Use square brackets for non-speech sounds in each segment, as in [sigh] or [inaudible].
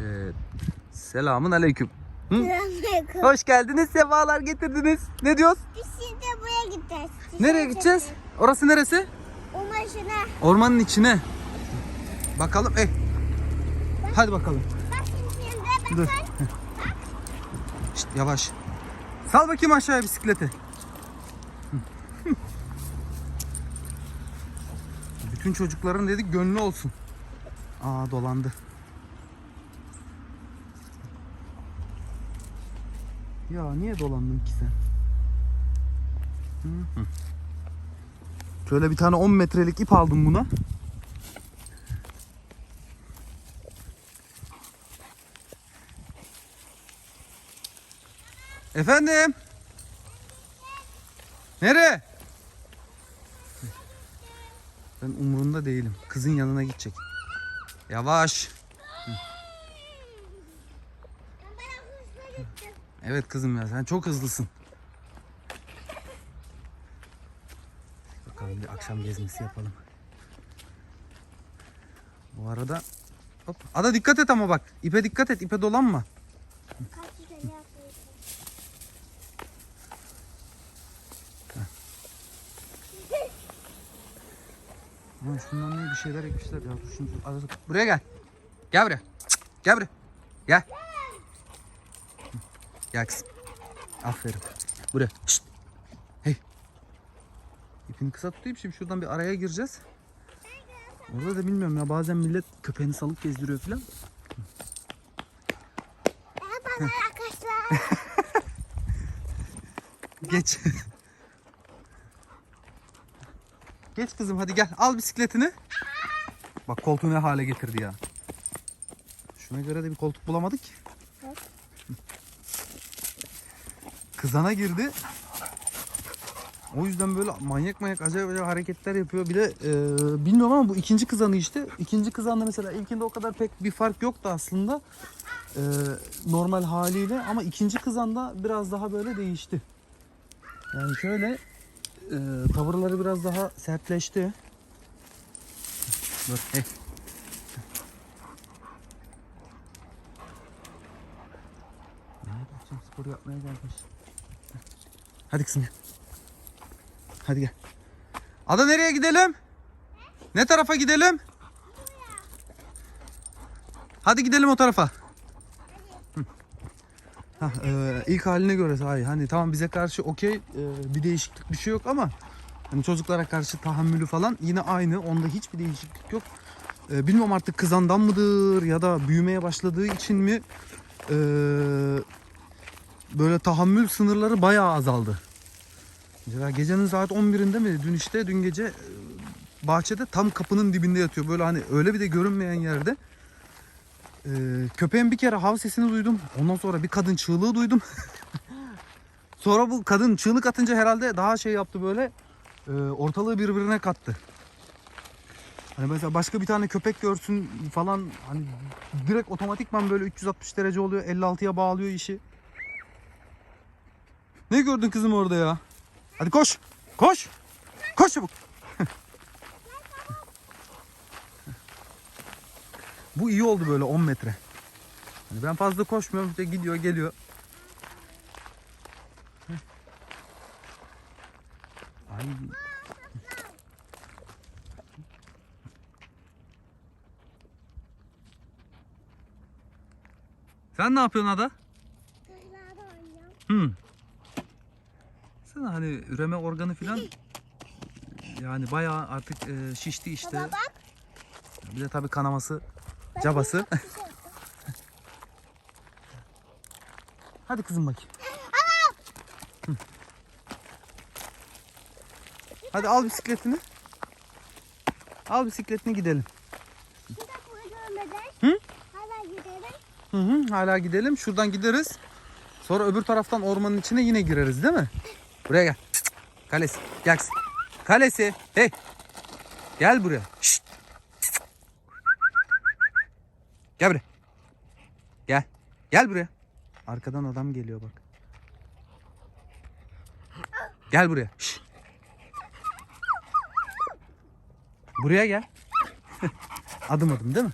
Evet. Selamun aleyküm. Hı? Selamünaleyküm. Hoş geldiniz, sefalar getirdiniz. Ne diyoruz? Biz şimdi buraya gideceğiz. Nereye gideceğiz? Orası neresi? Umaşına. Ormanın içine. Bakalım. Eh. Hadi bakalım. Bak şimdi bak Dur. bak. Şşt, yavaş. Sal bakayım aşağıya bisikleti. Bütün çocukların dedik gönlü olsun. Aa dolandı. Ya niye dolandın ki sen? Hı hı. Şöyle bir tane 10 metrelik ip aldım buna. Efendim? Nereye? Ben umurunda değilim. Kızın yanına gidecek. Yavaş. Evet kızım ya sen çok hızlısın. Bakalım bir akşam gezmesi yapalım. Bu arada hop. Ada dikkat et ama bak. İpe dikkat et. ipe dolanma. Aman şundan ne bir şeyler ekmişler ya. Dur şimdi Ada, buraya gel. Gel buraya. Gel buraya. Gel. Gel kızım. Aferin. Buraya. Şşt. Hey. İpini kısa tutayım şimdi şuradan bir araya gireceğiz. Orada da bilmiyorum ya bazen millet köpeğini salıp gezdiriyor filan. Arkadaşlar. [laughs] Geç. Geç kızım hadi gel al bisikletini. Bak koltuğu ne hale getirdi ya. Şuna göre de bir koltuk bulamadık. ki. Evet. Kızana girdi. O yüzden böyle manyak manyak acayip acayip hareketler yapıyor. Bir de e, bilmiyorum ama bu ikinci kızanı işte. İkinci kızanla mesela ilkinde o kadar pek bir fark yoktu aslında. E, normal haliyle ama ikinci kızanda biraz daha böyle değişti. Yani şöyle e, tavırları biraz daha sertleşti. Dur hey. Nerede akşam spor yapmaya gelmiş. Hadi kızım gel. Hadi gel. Ada nereye gidelim? Ne tarafa gidelim? Hadi gidelim o tarafa. Hah, e, ilk haline göre hayır hani tamam bize karşı okey e, bir değişiklik bir şey yok ama hani çocuklara karşı tahammülü falan yine aynı onda hiçbir değişiklik yok. E, bilmiyorum artık kızandan mıdır ya da büyümeye başladığı için mi e, böyle tahammül sınırları bayağı azaldı. Mesela gecenin saat 11'inde mi dün işte dün gece e, bahçede tam kapının dibinde yatıyor. Böyle hani öyle bir de görünmeyen yerde. Ee, köpeğin bir kere hav sesini duydum. Ondan sonra bir kadın çığlığı duydum. [laughs] sonra bu kadın çığlık atınca herhalde daha şey yaptı böyle. e, ortalığı birbirine kattı. Hani mesela başka bir tane köpek görsün falan hani direkt otomatikman böyle 360 derece oluyor. 56'ya bağlıyor işi. Ne gördün kızım orada ya? Hadi koş. Koş. Koş çabuk. [laughs] Bu iyi oldu böyle 10 metre. Hani ben fazla koşmuyorum işte gidiyor geliyor. Ay. Sen ne yapıyorsun Ada? Sen hani üreme organı filan yani bayağı artık e, şişti işte. Baba bak. Bir de tabii kanaması, cabası. Bir şey. [laughs] Hadi kızım bakayım. Hı. Hadi al bisikletini. Al bisikletini gidelim. Hı? Hala gidelim. Hı hı, hala gidelim. Şuradan gideriz. Sonra öbür taraftan ormanın içine yine gireriz değil mi? Buraya gel. Kalesi. Gel. Kalesi. Hey. Gel buraya. Şşt. Gel buraya. Gel. Gel buraya. Arkadan adam geliyor bak. Gel buraya. Şşt. Buraya gel. [laughs] adım adım değil mi?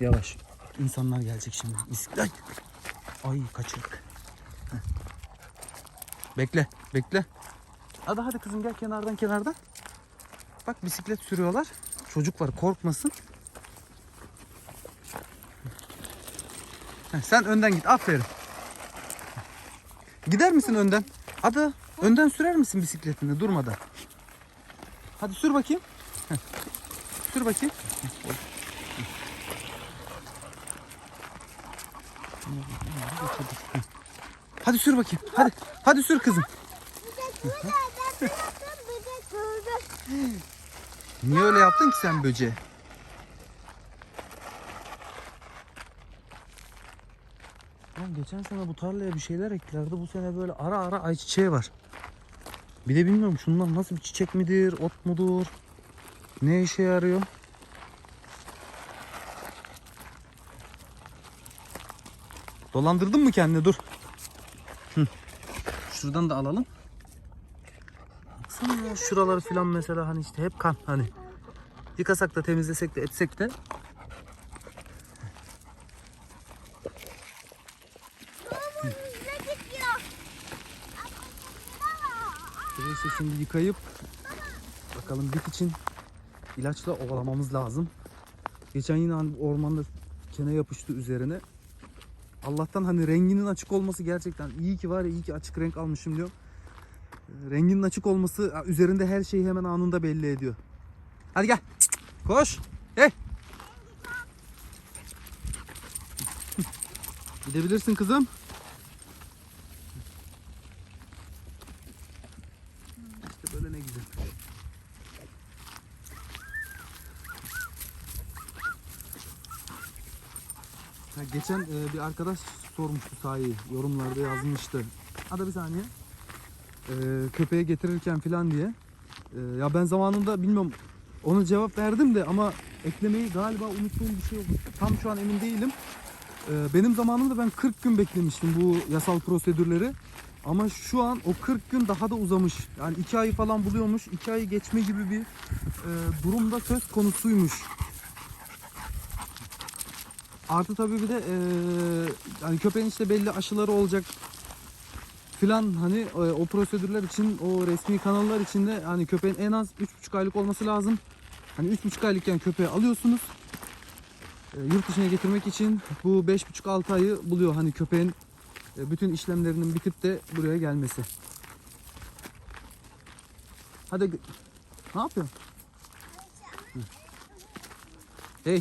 Yavaş. insanlar gelecek şimdi. Ay kaçırdık. Bekle, bekle. Hadi hadi kızım gel kenardan kenardan. Bak bisiklet sürüyorlar. Çocuk var korkmasın. Heh, sen önden git aferin. Gider misin önden? Hadi önden sürer misin bisikletini durmadan? Hadi sür bakayım. Heh. Sür bakayım. Heh. Hadi sür bakayım. Hadi. Hadi sür kızım. Niye öyle yaptın ki sen böceğe? Lan geçen sene bu tarlaya bir şeyler ektilerdi. Bu sene böyle ara ara ayçiçeği var. Bir de bilmiyorum şunlar nasıl bir çiçek midir, ot mudur? Ne işe yarıyor? Dolandırdın mı kendini? Dur. Şuradan da alalım. Baksana şuraları filan mesela hani işte hep kan hani. Yıkasak da temizlesek de etsek de Ne gidiyor? Burayı işte şimdi yıkayıp bakalım bit için ilaçla ovalamamız lazım. Geçen yine hani ormanda kene yapıştı üzerine. Allah'tan hani renginin açık olması gerçekten iyi ki var ya iyi ki açık renk almışım diyor. Renginin açık olması üzerinde her şeyi hemen anında belli ediyor. Hadi gel. Koş. Hey. Gidebilirsin kızım. İşte böyle ne güzel. Ha, geçen e, bir arkadaş sormuştu sahi yorumlarda yazmıştı. Hadi bir saniye. E, köpeğe getirirken falan diye. E, ya ben zamanında bilmiyorum ona cevap verdim de ama eklemeyi galiba unuttuğum bir şey oldu. Tam şu an emin değilim. E, benim zamanımda ben 40 gün beklemiştim bu yasal prosedürleri. Ama şu an o 40 gün daha da uzamış. Yani 2 ay falan buluyormuş. 2 ayı geçme gibi bir e, durumda söz konusuymuş. Artı tabii bir de e, yani köpeğin işte belli aşıları olacak filan hani e, o prosedürler için o resmi kanallar içinde hani köpeğin en az 3,5 aylık olması lazım. Hani 3,5 aylıkken köpeği alıyorsunuz. E, yurt dışına getirmek için bu 5,5-6 ayı buluyor hani köpeğin e, bütün işlemlerinin bitip de buraya gelmesi. Hadi ne yapıyorsun? Hey.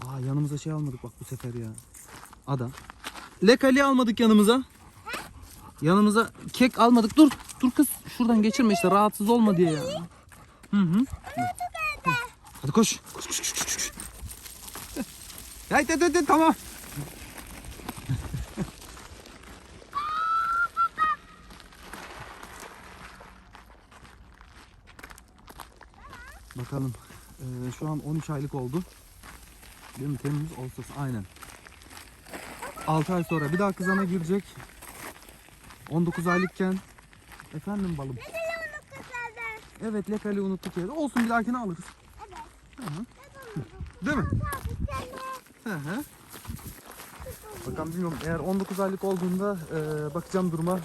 Aa yanımıza şey almadık bak bu sefer ya. Ada. Lekali almadık yanımıza. Yanımıza kek almadık. Dur. Dur kız. Şuradan geçirme işte rahatsız olma diye ya. Hı hı. Hadi. Koş koş koş koş. koş. Haydi hadi hadi tamam. Bakalım. Ee, şu an 13 aylık oldu. Değil mi? Temmuz, Ağustos. Aynen. 6 ay sonra bir daha kızana girecek. 19 aylıkken. Efendim balım. Evet lekali unuttuk ya. Olsun bir dahakine alırız. Evet. Hı hı. Değil mi? Hı hı. Bakalım bilmiyorum eğer 19 aylık olduğunda e, bakacağım duruma.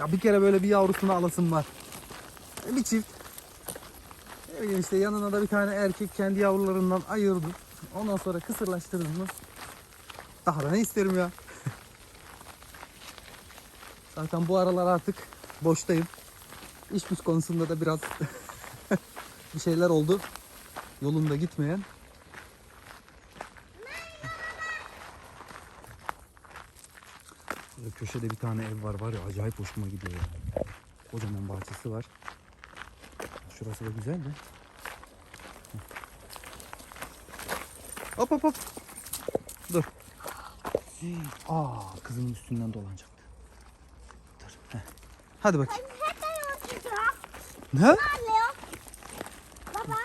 Ya bir kere böyle bir yavrusunu alasım var. E, Bir çift. Ne bileyim işte yanına da bir tane erkek kendi yavrularından ayırdı. Ondan sonra kısırlaştırırız mı? Daha da ne isterim ya. [laughs] Zaten bu aralar artık boştayım. İş güç konusunda da biraz [laughs] bir şeyler oldu. Yolunda gitmeyen. Böyle köşede bir tane ev var var ya acayip hoşuma gidiyor ya. Kocaman bahçesi var. Şurası da güzel de. Hop hop hop. Dur. Aa kızımın üstünden dolanacaktı. Dur. heh. Hadi bakayım. Hep ben oturacağım. Ne? Baba.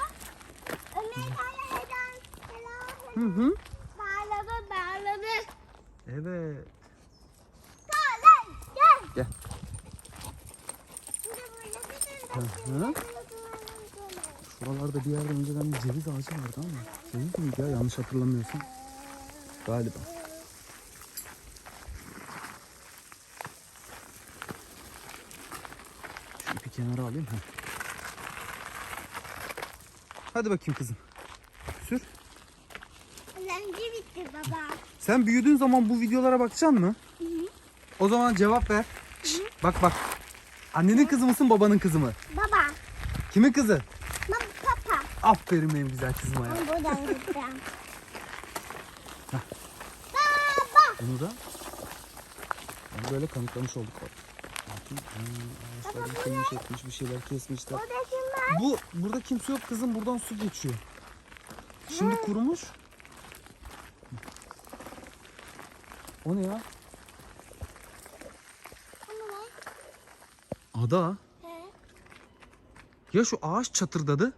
Hı hı. Bağladı bağladı. Evet. Gel gel. Hı hı. Şuralarda bir yerde önceden bir ceviz ağacı vardı ama ceviz yanlış hatırlamıyorsam. Galiba. Şu ipi kenara alayım. Heh. Hadi bakayım kızım. Sür. Rengi bitti baba. Sen büyüdüğün zaman bu videolara bakacaksın mı? O zaman cevap ver. Şşt, bak bak. Annenin kızı mısın babanın kızı mı? Baba. Kimin kızı? Aferin benim güzel kızıma ya. Ben buradan gideceğim. [laughs] Baba. Bunu da bunu böyle kanıtlamış olduk. Bakın, hmm, ağaçlar yıkılmış etmiş bir şeyler kesmişler. Burada kim var? Bu burada kimse yok kızım buradan su geçiyor. Şimdi kurumuş. O ne ya? Ada. He. Ya şu ağaç çatırdadı.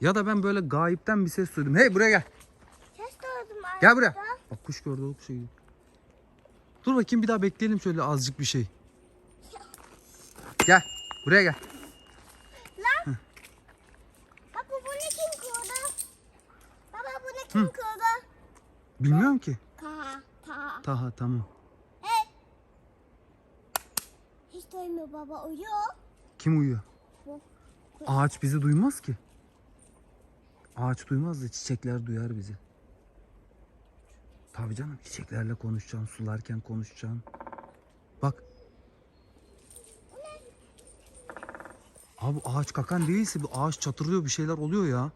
Ya da ben böyle gayipten bir ses duydum. Hey buraya gel. Ses duydum. Gel buraya. Bak kuş gördü o kuşa gidiyor. Dur bakayım bir daha bekleyelim şöyle azıcık bir şey. Gel. Buraya gel. Lan. Baba bu ne kim kurdu? Baba bu ne kim kurdu? Bilmiyorum ki. Ka. Ta. Taha tamam. He. Hiç duymuyor baba uyuyor. Kim uyuyor? Bu. Ağaç bizi duymaz ki. Ağaç duymaz da çiçekler duyar bizi. Tabii canım çiçeklerle konuşacaksın, sularken konuşacaksın. Bak. Abi ağaç kakan değilse bu ağaç çatırlıyor bir şeyler oluyor ya.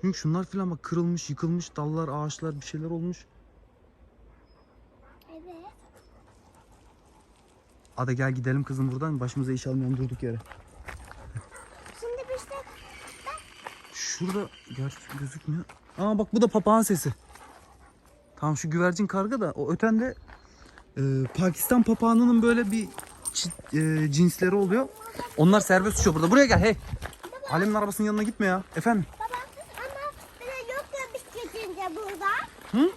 Çünkü şunlar filan bak kırılmış, yıkılmış dallar, ağaçlar bir şeyler olmuş. Evet. Ada gel gidelim kızım buradan başımıza iş almayalım durduk yere. Şimdi biz de Şurada gerçi gözükmüyor. Aa bak bu da papağan sesi. Tamam şu güvercin karga da o öten de e, Pakistan papağanının böyle bir çi- e, cinsleri oluyor. Onlar serbest uçuyor burada. Buraya gel hey. Alem'in arabasının yanına gitme ya. Efendim? baba ama bir de yok ya burada. Hı?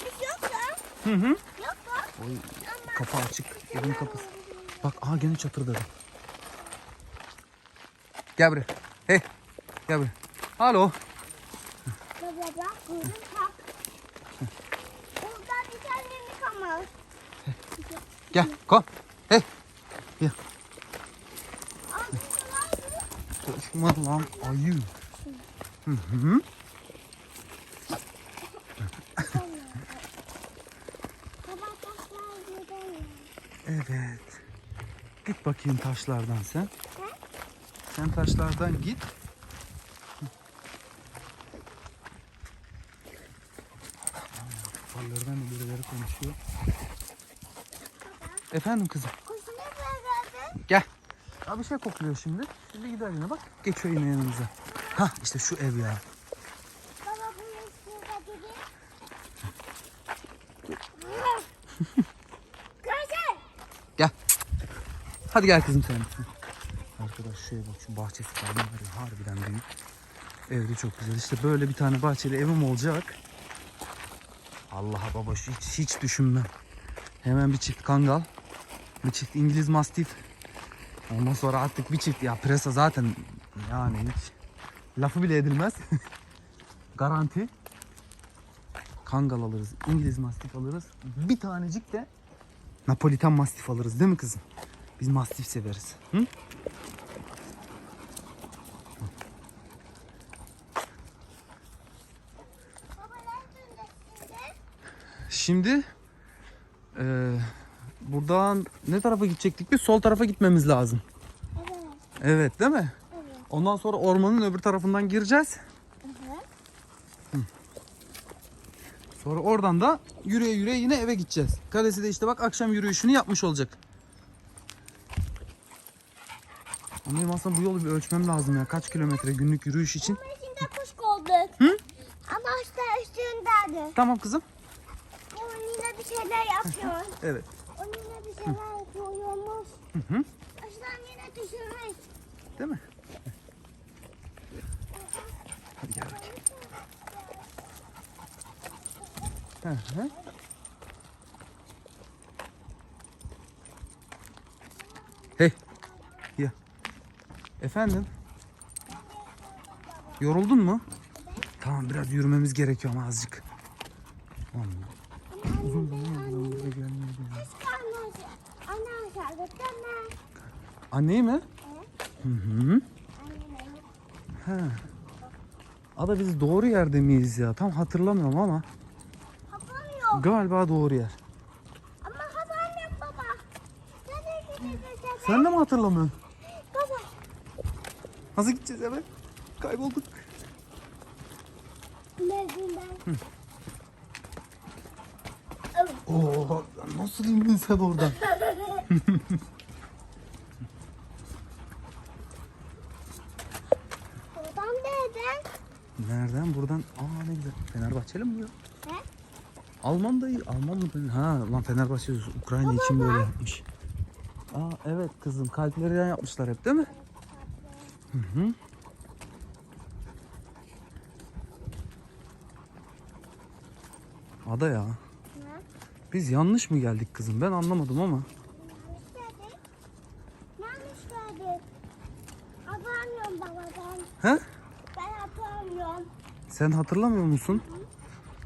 Biz yok ya. Hı hı. Yok ya. Oy, kapı açık. Evin kapısı. Bak aha gene çatırdadı. Gel buraya. Hey. Gel buraya. Alo. Baba bak kuzum tak. Burada bir tane kalmış? Gel. Kom. Hey. Ağzını Koşma lan ayı. Hı hı. Evet. Git bakayım taşlardan sen. Sen taşlardan git. Kafalardan da birileri konuşuyor. Efendim kızım. Gel. Ya bir şey kokluyor şimdi. Şimdi gider yine bak. Geçiyor yine yanımıza. Hah işte şu ev ya. Baba bunun. [laughs] Gel. Hadi gel kızım sen. Arkadaş şuraya bak şu bahçesi falan var ya harbiden büyük. Ev de çok güzel. İşte böyle bir tane bahçeli evim olacak. Allah'a baba şu hiç, hiç düşünmem. Hemen bir çift kangal. Bir çift İngiliz mastif. Ondan sonra artık bir çift ya presa zaten yani hiç lafı bile edilmez. [laughs] Garanti. Kangal alırız. İngiliz mastif alırız. Bir tanecik de Napolitan mastif alırız değil mi kızım? Biz mastif severiz. Hı? Şimdi? Eee, buradan ne tarafa gidecektik biz? Sol tarafa gitmemiz lazım. Evet. Evet değil mi? Evet. Ondan sonra ormanın öbür tarafından gireceğiz. Sonra oradan da yürüye yürüye yine eve gideceğiz. Kalesi de işte bak akşam yürüyüşünü yapmış olacak. Ama benim aslında bu yolu bir ölçmem lazım ya. Kaç kilometre günlük yürüyüş için. Ama şimdi kuş kolduk. Hı? Ama işte üstündedir. Tamam kızım. Bir şeyler yapıyor. [laughs] Evet. o yine bir şeyler yapıyormuş. Hı hı. Aşağıdan yine düşürmüş. Değil mi? Hadi gel bakayım. Hı hı. Hey. Ya. Efendim? Yoruldun mu? Tamam biraz yürümemiz gerekiyor ama azıcık. Tamam. Uzun zaman oldu ben buraya gelmiyordum. ya. Keşke anne, anne aşağıda deme. Anneyi mi? Hı hı. He. Ada biz doğru yerde miyiz ya? Tam hatırlamıyorum ama Yapamıyor. galiba doğru yer. Ama yok baba. Sen de mi hatırlamıyorsun? Baba. Nasıl gideceğiz eve? Kaybolduk. Nereden? Oo, nasıl indin sen? Oradan [laughs] nereden? Buradan. Aa ne güzel. Fenerbahçeli mi bu ya? He? Alman dayı. Alman mı? Ha lan Fenerbahçe Ukrayna için böyle yapmış. Aa evet kızım kalpleri yan yapmışlar hep değil mi? Hı hı. Ada ya. Ne? Biz yanlış mı geldik kızım? Ben anlamadım ama. Yanlış geldik. Yanlış geldik. Atamıyorum baba ben. He? Ben atamıyorum. Sen hatırlamıyor musun?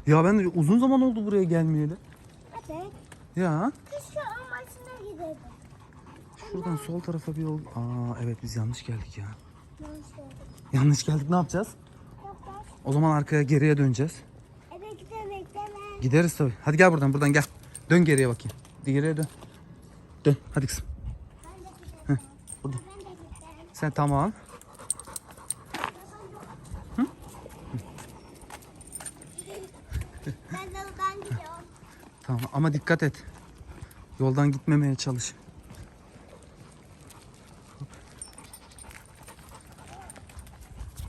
Ya ben uzun zaman oldu buraya gelmeyeli. Evet. Ya. Keşke başına gidelim. Şuradan sol tarafa bir yol. Aa evet biz yanlış geldik ya. Yanlış geldik. Yanlış geldik ne yapacağız? Yapar. O zaman arkaya geriye döneceğiz. Eve gidemek deme. Gideriz tabii. Hadi gel buradan buradan gel. Dön geriye bakayım. Geriye dön. Dön hadi kızım. Ben de burada. Ben de. Sen tamam. Ben de oradan gidiyorum. Tamam ama dikkat et. Yoldan gitmemeye çalış.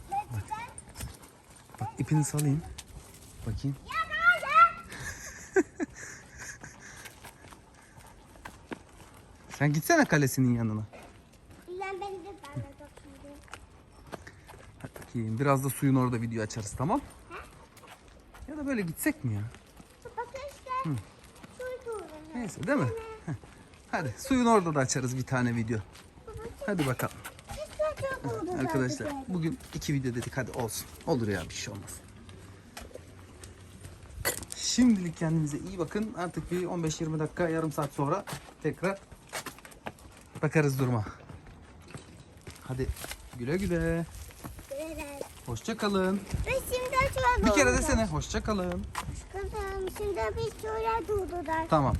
Gideceğim. Bak ipini salayım. Bakayım. [laughs] Sen gitsene kalesinin yanına. Hadi bakayım. Biraz da suyun orada video açarız tamam? Ya da böyle gitsek mi ya? Durun. Neyse değil mi? Heh. Hadi suyun orada da açarız bir tane video. Hadi bakalım. Arkadaşlar bugün iki video dedik hadi olsun. Olur ya bir şey olmaz. Şimdilik kendinize iyi bakın. Artık bir 15-20 dakika yarım saat sonra tekrar bakarız duruma. Hadi güle güle. Hoşça kalın. Şimdi Bir kere desene hoşça kalın. Şimdi bir şöyle durdular. Tamam.